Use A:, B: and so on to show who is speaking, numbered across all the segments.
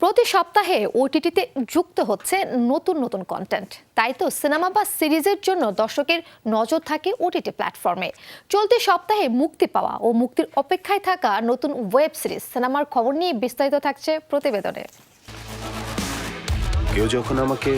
A: প্রতি সপ্তাহে ওটিটিতে যুক্ত হচ্ছে নতুন নতুন কন্টেন্ট তাই তো সিনেমা বা সিরিজের জন্য দর্শকের নজর থাকে ওটিটি প্ল্যাটফর্মে চলতি সপ্তাহে মুক্তি পাওয়া ও মুক্তির অপেক্ষায় থাকা নতুন ওয়েব সিরিজ সিনেমার খবর নিয়ে বিস্তারিত থাকছে প্রতিবেদনে।
B: কেউ যখন আমাকে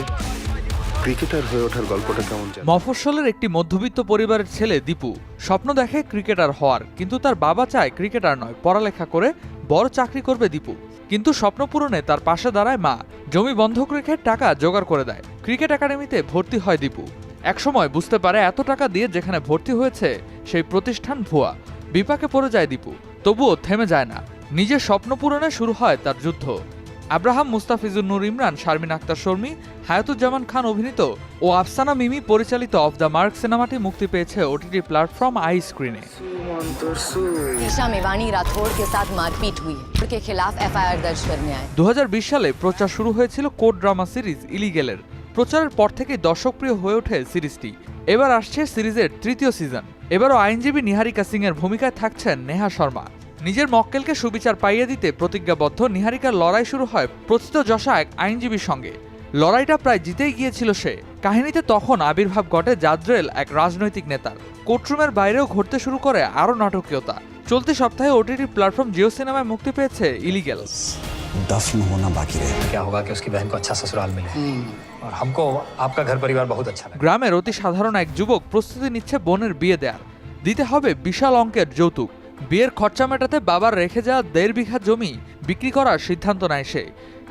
B: ক্রিকেটার হয়ে ওঠার গল্পটা কেমন
C: মফস্বলের একটি মধ্যবিত্ত পরিবারের ছেলে দীপু স্বপ্ন দেখে ক্রিকেটার হওয়ার কিন্তু তার বাবা চায় ক্রিকেটার নয় পড়ালেখা করে বড় চাকরি করবে দীপু। কিন্তু স্বপ্ন পূরণে তার পাশে দাঁড়ায় মা। জমি বন্ধক রেখে টাকা জোগাড় করে দেয়। ক্রিকেট একাডেমিতে ভর্তি হয় দীপু। একসময় বুঝতে পারে এত টাকা দিয়ে যেখানে ভর্তি হয়েছে, সেই প্রতিষ্ঠান ভুয়া। বিপাকে পড়ে যায় দীপু। তবুও থেমে যায় না। নিজের স্বপ্ন পূরণে শুরু হয় তার যুদ্ধ। আব্রাহাম মুস্তাফিজুর নূর ইমরান, শারমিন আক্তার শর্মী, হায়াতুজ্জামান খান অভিনীত ও আফসানা মিমি পরিচালিত অফ দ্য মার্ক সিনেমাটি মুক্তি পেয়েছে ওটিটি প্ল্যাটফর্ম আই স্ক্রিনে।
D: ईशा मेवानी राठौड़ के साथ मारपीट हुई है के खिलाफ एफआईआर दर्ज करने आए
C: দু साले প্রচার শুরু হয়েছিল কোড ড্রামা সিরিজ ইলিগেলের প্রচারের পর থেকেই দর্শকপ্রিয় হয়ে ওঠে সিরিজটি এবার আসছে সিরিজের তৃতীয় সিজন এবারও আইনজীবী নিহারিকা সিং এর ভূমিকায় থাকছেন নেহা শর্মা নিজের মক্কেলকে সুবিচার পাইয়ে দিতে প্রতিজ্ঞাবদ্ধ নিহারিকার লড়াই শুরু হয় প্রথিত যশা এক আইনজীবীর সঙ্গে লড়াইটা প্রায় জিতেই গিয়েছিল সে কাহিনীতে তখন আবির্ভাব ঘটে জাদ্রেল এক রাজনৈতিক নেতার কোর্টরুমের বাইরেও ঘটতে শুরু করে আরও নাটকীয়তা চলতি সপ্তাহে ওটিটি প্ল্যাটফর্ম জিও সিনেমায় মুক্তি পেয়েছে ইলিগেল
E: दफन होना बाकी रहे
F: क्या होगा कि उसकी बहन को अच्छा ससुराल मिले और हमको आपका घर परिवार बहुत अच्छा लगा
C: গ্রামের অতি সাধারণ এক যুবক প্রস্তুতি নিচ্ছে বোনের বিয়ে দেয়ার দিতে হবে বিশাল অঙ্কের যৌতুক বিয়ের খরচা মেটাতে বাবার রেখে যাওয়া দেড় বিঘা জমি বিক্রি করার সিদ্ধান্ত নেয় সে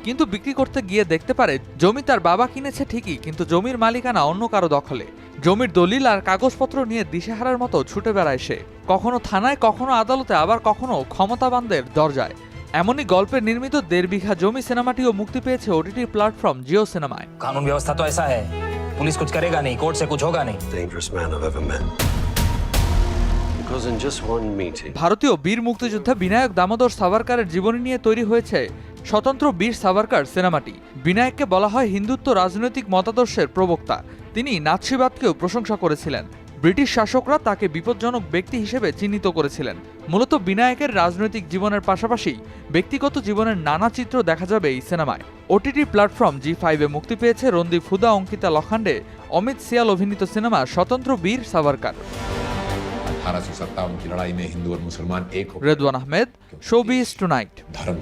C: কিন্তু বিক্রি করতে গিয়ে দেখতে পারে জমি তার বাবা কিনেছে ঠিকই কিন্তু জমির মালিকানা অন্য কারো দখলে জমির দলিল আর কাগজপত্র নিয়ে দিশেহারার মতো ছুটে বেড়ায় সে কখনো থানায় কখনো আদালতে আবার কখনো ক্ষমতাবানদের দরজায় এমনই গল্পে নির্মিত দেড় বিঘা জমি সিনেমাটিও মুক্তি পেয়েছে ওটিটি প্ল্যাটফর্ম জিও সিনেমায়
F: कानून व्यवस्था तो ऐसा है पुलिस कुछ करेगा नहीं कोर्ट से कुछ होगा नहीं
B: dangerous man I've ever met. Because in just one meeting,
C: ভারতীয় বীর মুক্তিযোদ্ধা বিনায়ক দামোদর সাভারকারের জীবনী নিয়ে তৈরি হয়েছে স্বতন্ত্র বীর সাভারকার সিনেমাটি। বিনায়ককে বলা হয় হিন্দুত্ব রাজনৈতিক মতাদর্শের প্রবক্তা। তিনি নাৎসিবাদকেও প্রশংসা করেছিলেন। ব্রিটিশ শাসকরা তাকে বিপজ্জনক ব্যক্তি হিসেবে চিহ্নিত করেছিলেন। মূলত বিনায়কের রাজনৈতিক জীবনের পাশাপাশি ব্যক্তিগত জীবনের নানা চিত্র দেখা যাবে এই সিনেমায়। ওটিটি প্ল্যাটফর্ম জি ফাইভে মুক্তি পেয়েছে রন্দীপ হুদা অঙ্কিতা লখান্ডে অমিত সিয়াল অভিনীত
G: cinema Swatantrya Veer
C: Savarkar. Redwan Ahmed showbiz
G: tonight. ধর্ম